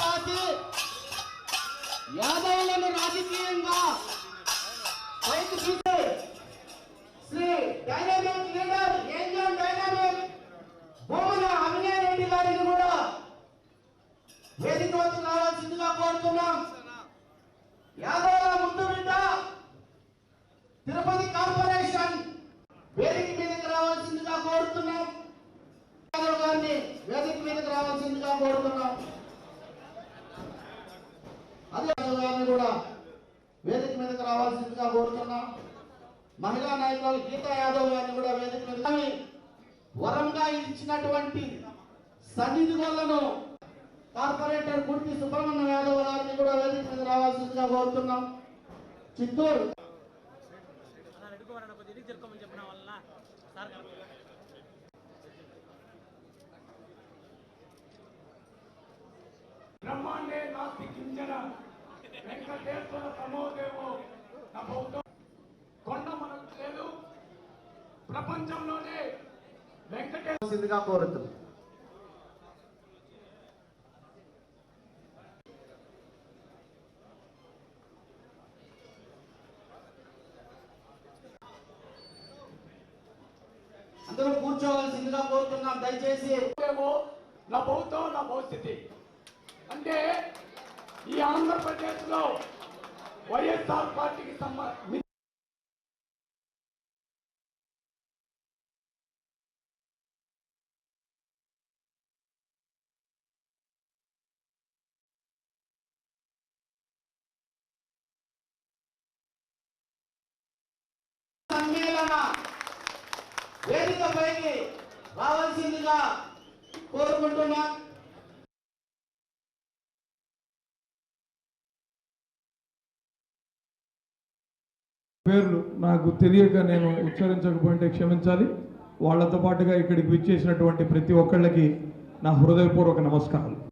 Party యాదవులను రాజకీయంగా పైకి తీసే Shri dynamic leader angel dynamic భూముల అవినయ్ రెడ్డి గారిని కూడా వేదిక వచ్చి రావాల్సిందిగా కోరుతున్నాం. యాదవుల ముందు బిడ్డ తిరుపతి కార్పొరేషన్ వేదిక మీదకి రావాల్సిందిగా కోరుతున్నాం. వేదిక మీదకి రావాల్సిందిగా కోరుతున్నాం. అదే యాదవ్ గారిని కూడా వేదిక మీదకి రావాల్సిందిగా కోరుతున్నాం. మహిళా నాయకురాలు గీతా యాదవ్ గారిని కూడా వేదిక మీద వరంగా ఇచ్చినటువంటి సన్నిధిగోళ్ళను కార్పొరేటర్ గుర్తి సుబ్రహ్మణ్యం యాదవ్ గారిని కూడా వేదిక మీద రావాల్సిందిగా కోరుతున్నాం. చిత్తూరు. చెప్పిన నా బౌద్ధం కొండ మనకు లేదు. ప్రపంచంలోనే వెంకటేశ్వర రావాల్సిందిగా కోరుతున్నాం అందరూ కూర్చోవలసిందిగా కోరుతున్నాం. దయచేసి నా బౌద్ధం నా భవిష్యత్తు అంటే ఈ ఆంధ్రప్రదేశ్లో వైఎస్ఆర్ పార్టీకి సంబంధించి సమ్మేళన వేదికపైకి రావాల్సిందిగా కోరుకుంటున్నాం పేర్లు నాకు తెలియక నేను ఉచ్చరించకపోయింటే క్షమించాలి. వాళ్ళతో పాటుగా ఇక్కడికి విచ్చేసినటువంటి ప్రతి ఒక్కళ్ళకి నా హృదయపూర్వక నమస్కారాలు.